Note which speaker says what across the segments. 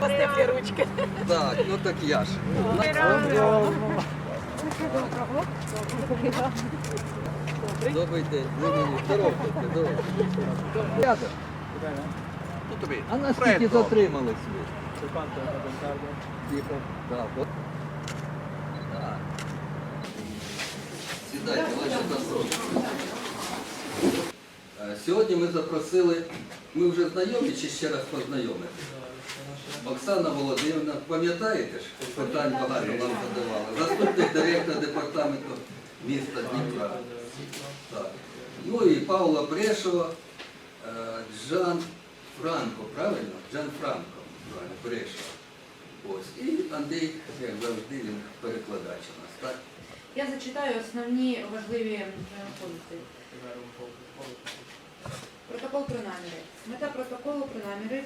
Speaker 1: Постеплі ручки.
Speaker 2: Так, ну так я ж. Добрий день. Ні, ні, ні, здоров'я, здоров'я. Рядом. А наскільки затримались ви? Тихо. Так, от. Так. Сідайте, ваші досроки. Е, Сьогодні ми запросили, ми вже знайомі чи ще раз познайомитися? Оксана Володимирівна, пам'ятаєте ж, питань багато нам задавали. Заступник директора департаменту міста Дніпра. Ну і Павла Брешова, е, Джан Франко, правильно? Джан Франко, правильно, Брешова. Ось. І Андрій, як завжди, він перекладач у нас, так?
Speaker 1: Я зачитаю основні важливі пункти. Протокол про наміри. Мета протоколу про наміри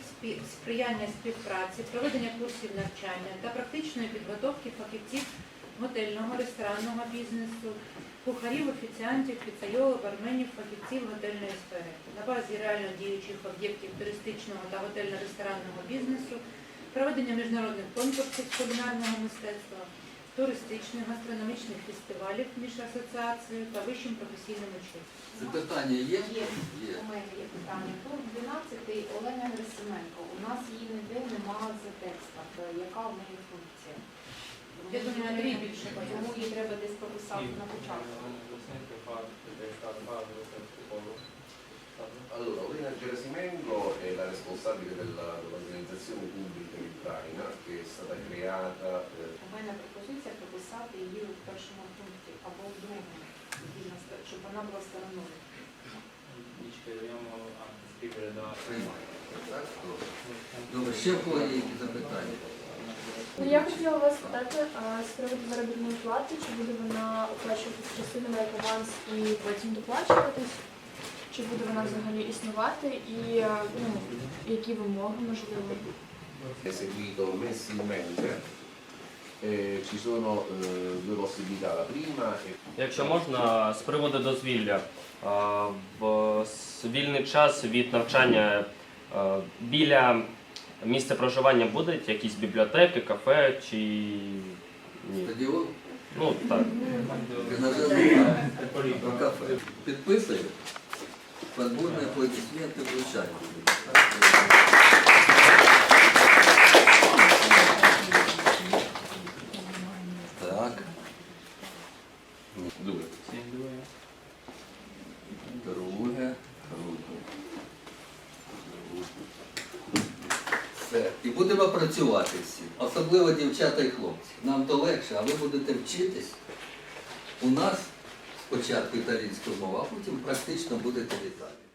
Speaker 1: сприяння співпраці, проведення курсів навчання та практичної підготовки фахівців готельного, ресторанного бізнесу, кухарів, офіціантів, піцайолів, барменів, фахівців готельної сфери. На базі реально діючих об'єктів туристичного та готельно-ресторанного бізнесу, проведення міжнародних конкурсів з кулінарного мистецтва, туристичних, гастрономічних фестивалів між асоціацією та вищим професійним училищем.
Speaker 2: Запитання є?
Speaker 3: Є.
Speaker 2: Є.
Speaker 3: У мене є питання. Пункт 12 Олена Герасименко. У нас її ніде немає за текстом. Яка в неї функція?
Speaker 1: Я думаю, Андрій більше
Speaker 3: Тому її треба десь прописати на початку.
Speaker 4: È la responsabile della- dell'organizzazione pubblica in Ucraina che è stata creata eh,
Speaker 3: У мене пропозиція прописати її у першому пункті або в другому, щоб вона була стороною.
Speaker 2: Добре. Ще в кого є запитання?
Speaker 5: Ну, я хотіла вас спитати а, з приводу заробітної плати, чи буде вона оплачуватися частину як аванс і потім доплачуватись, чи буде вона взагалі існувати, і ну, які вимоги можливо?
Speaker 4: è seguito mensilmente. Eh, ci sono eh, due possibilità. La prima è
Speaker 6: Якщо можна, з приводу дозвілля, а, в с- вільний час від навчання а, біля місця проживання будуть якісь бібліотеки, кафе чи ні?
Speaker 2: Стадіон?
Speaker 6: Ну так.
Speaker 2: Тренажерний зал, кафе. Підписуємо. Подборні аплодисменти влучання. Так. Друге. Друге. Все. І будемо працювати всі. Особливо дівчата і хлопці. Нам то легше, а ви будете вчитись. У нас спочатку італійську мова, а потім практично будете в.